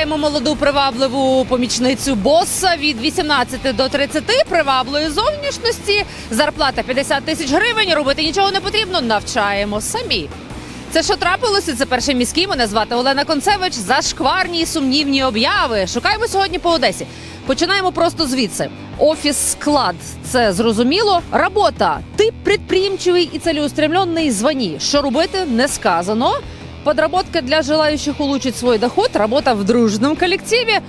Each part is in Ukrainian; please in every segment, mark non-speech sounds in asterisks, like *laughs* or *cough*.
Шукаємо молоду привабливу помічницю боса від 18 до 30 привабливої зовнішності. Зарплата 50 тисяч гривень. Робити нічого не потрібно. Навчаємо самі. Це що трапилося? Це перший міський. Мене звати Олена Концевич. Зашкварні і сумнівні обяви. Шукаємо сьогодні по Одесі. Починаємо просто звідси. Офіс склад це зрозуміло. Робота. Тип предприимчивий і цілеустремлений звані. Що робити, не сказано. Подработка для желающих улучшить свой доход. Работа в дружном коллективе.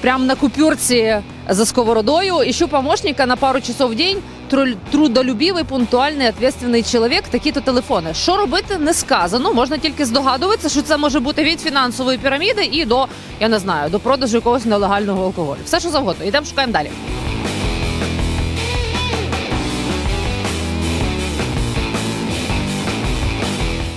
Прям на купюрці за сковородою. Ищу помощника на пару часов в день. Тру- Трудолюбивий, пунктуальний, ответственний чоловік. Такі-то телефони. Що робити, не сказано. Можна тільки здогадуватися, що це може бути від фінансової піраміди і до, я не знаю, до продажу якогось нелегального алкоголю. Все, що завгодно. Йдемо, шукаємо далі.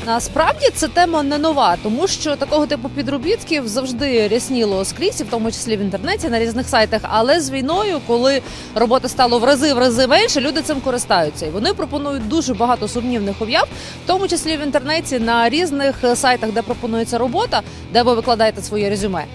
Насправді це тема не нова, тому що такого типу підробітків завжди рясніло скрізь, і в тому числі в інтернеті на різних сайтах. Але з війною, коли роботи стало в рази в рази менше, люди цим користаються. І вони пропонують дуже багато сумнівних об'яв, в тому числі в інтернеті на різних сайтах, де пропонується робота, де ви викладаєте своє резюме.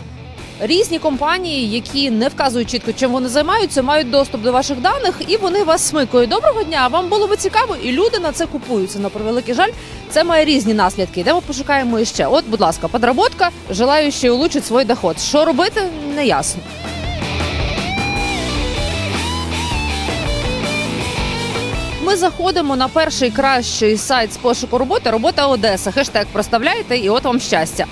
Різні компанії, які не вказують чітко, чим вони займаються, мають доступ до ваших даних, і вони вас смикають. Доброго дня! Вам було би цікаво, і люди на це купуються. На превеликий жаль, це має різні наслідки. Йдемо пошукаємо іще. От, будь ласка, подработка, желаючи улучшити свій доход. Що робити, не ясно. Ми заходимо на перший кращий сайт з пошуку роботи. Робота Одеса. Хештег проставляєте, і от вам щастя.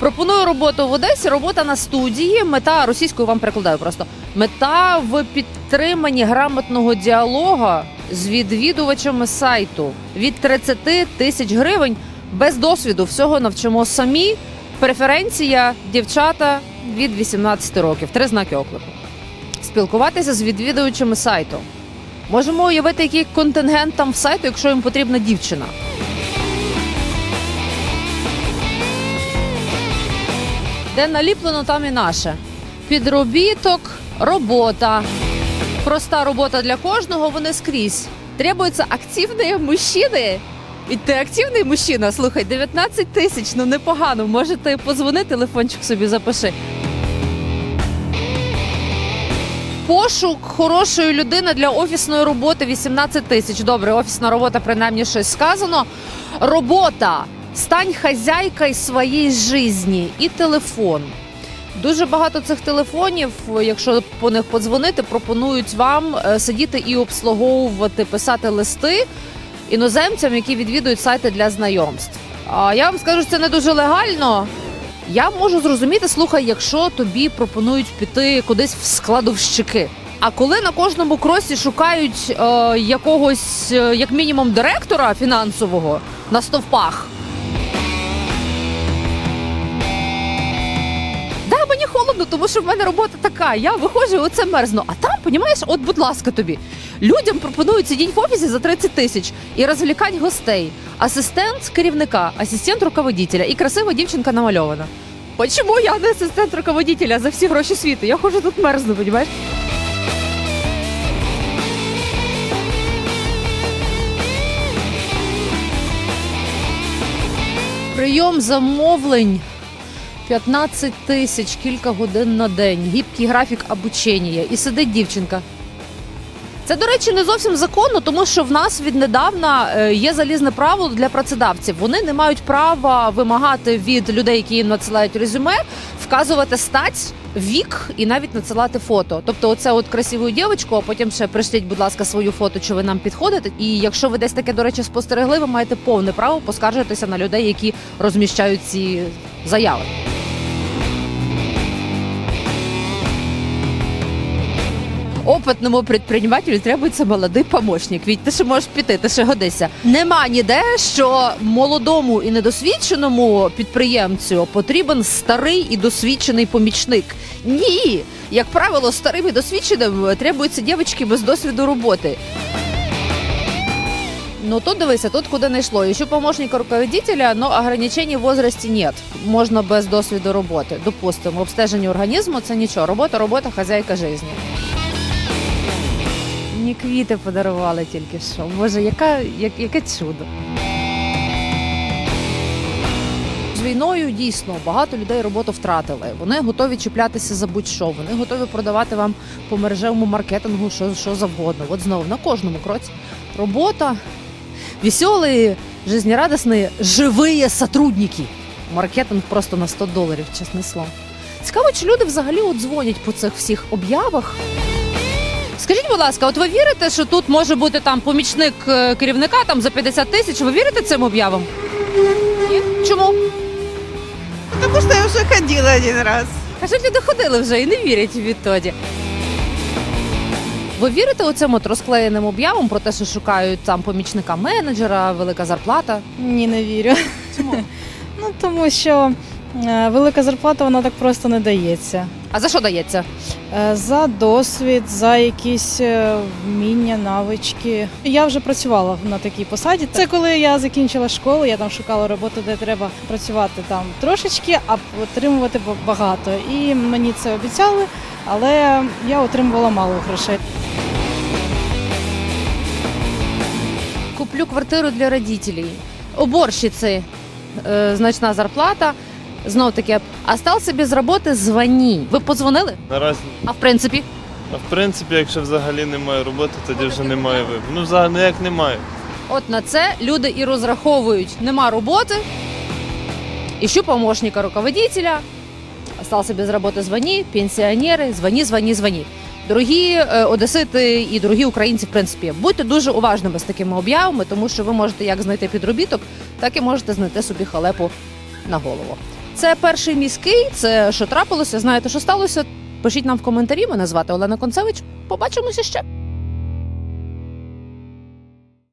Пропоную роботу в Одесі. Робота на студії. Мета російською вам перекладаю просто. Мета в підтриманні грамотного діалога з відвідувачами сайту від 30 тисяч гривень без досвіду. Всього навчимо самі. Преференція дівчата від 18 років. Три знаки оклику. Спілкуватися з відвідувачами сайту. Можемо уявити, який контингент там в сайту, якщо їм потрібна дівчина. Де наліплено, там і наше. Підробіток, робота. Проста робота для кожного, вони скрізь. Требуються активні мужчини. І ти активний мужчина, слухай, 19 тисяч, ну непогано. Можете позвони, телефончик собі запиши. Пошук хорошої людини для офісної роботи 18 тисяч. Добре, офісна робота, принаймні щось сказано. Робота. Стань хазяйкою своєї житті і телефон. Дуже багато цих телефонів, якщо по них подзвонити, пропонують вам е, сидіти і обслуговувати, писати листи іноземцям, які відвідують сайти для знайомств. А я вам скажу, що це не дуже легально. Я можу зрозуміти, слухай, якщо тобі пропонують піти кудись в складовщики. А коли на кожному кросі шукають е, якогось, е, як мінімум, директора фінансового на стовпах. Холодно, тому що в мене робота така. Я виходжу, оце мерзну. А там, понімаєш, от, будь ласка, тобі. Людям пропонують сидіти в офісі за 30 тисяч і розвлікати гостей. Асистент керівника, асистент руководителя і красива дівчинка намальована. Почому я не асистент руководителя за всі гроші світу? Я ходжу тут мерзну, понімаєш? Прийом замовлень 15 тисяч кілька годин на день, гібкий графік обучення. І сидить дівчинка. Це, до речі, не зовсім законно, тому що в нас віднедавна е, є залізне правило для працедавців. Вони не мають права вимагати від людей, які їм надсилають резюме, вказувати стать, вік і навіть надсилати фото. Тобто, оце от красиву дівчинку, а потім ще пришліть, будь ласка, свою фото, чи ви нам підходите. І якщо ви десь таке, до речі, спостерегли, ви маєте повне право поскаржитися на людей, які розміщають ці заяви. Опитному предпринимателю требується молодий помощник. Відь ти ще можеш піти, ти ще годися. Нема ніде, що молодому і недосвідченому підприємцю потрібен старий і досвідчений помічник. Ні, як правило, старим і досвідченим требуються дівчатки без досвіду роботи. Ну тут дивися, тут куди не йшло. Еще помощник руководителя, но ограничений в возрасте нет. Можна без досвіду роботи. Допустимо, обстеження організму це нічого. Робота, робота, хазяйка житті. Мені квіти подарували тільки що. Боже, яка, як, яке чудо. з війною дійсно багато людей роботу втратили. Вони готові чіплятися за будь-що. Вони готові продавати вам по мережевому маркетингу що, що завгодно. От знову на кожному кроці робота, веселі, жизнерадісні, живі сотрудники. Маркетинг просто на 100 доларів, чесне слово. Цікаво, чи люди взагалі от дзвонять по цих всіх об'явах. Скажіть, будь ласка, от ви вірите, що тут може бути там помічник е, керівника там за 50 тисяч? Ви вірите цим об'явам? Ні? Чому? Потому что я уже ходила один раз. Кажуть, люди ходили вже і не вірять відтоді. Ви вірите оцим от розклеєним об'явам про те, що шукають там помічника менеджера, велика зарплата? Ні, не вірю. Чому? *laughs* Ну тому що велика зарплата вона так просто не дається. А за що дається? Е, За досвід, за якісь е, вміння, навички. Я вже працювала на такій посаді. Це коли я закінчила школу, я там шукала роботу, де треба працювати там трошечки, а отримувати багато. І мені це обіцяли, але я отримувала мало грошей. Куплю квартиру для родителей. Уборщиці е, значна зарплата. Знов таки, остався без роботи, дзвоні. Ви подзвонили? Наразі, А в принципі, а в принципі, якщо взагалі немає роботи, тоді вже немає вибору. Ну, взагалі, ну як немає. от на це люди і розраховують. Нема роботи. Ищу помощника руководителя. Остался без роботи, звоні, пенсіонери, звоні, звоні, звоні. Дорогі е, одесити і дорогі українці, в принципі, будьте дуже уважними з такими об'явами, тому що ви можете як знайти підробіток, так і можете знайти собі халепу на голову. Це перший міський. Це що трапилося? Знаєте, що сталося? Пишіть нам в коментарі. Мене звати Олена Концевич. Побачимося ще.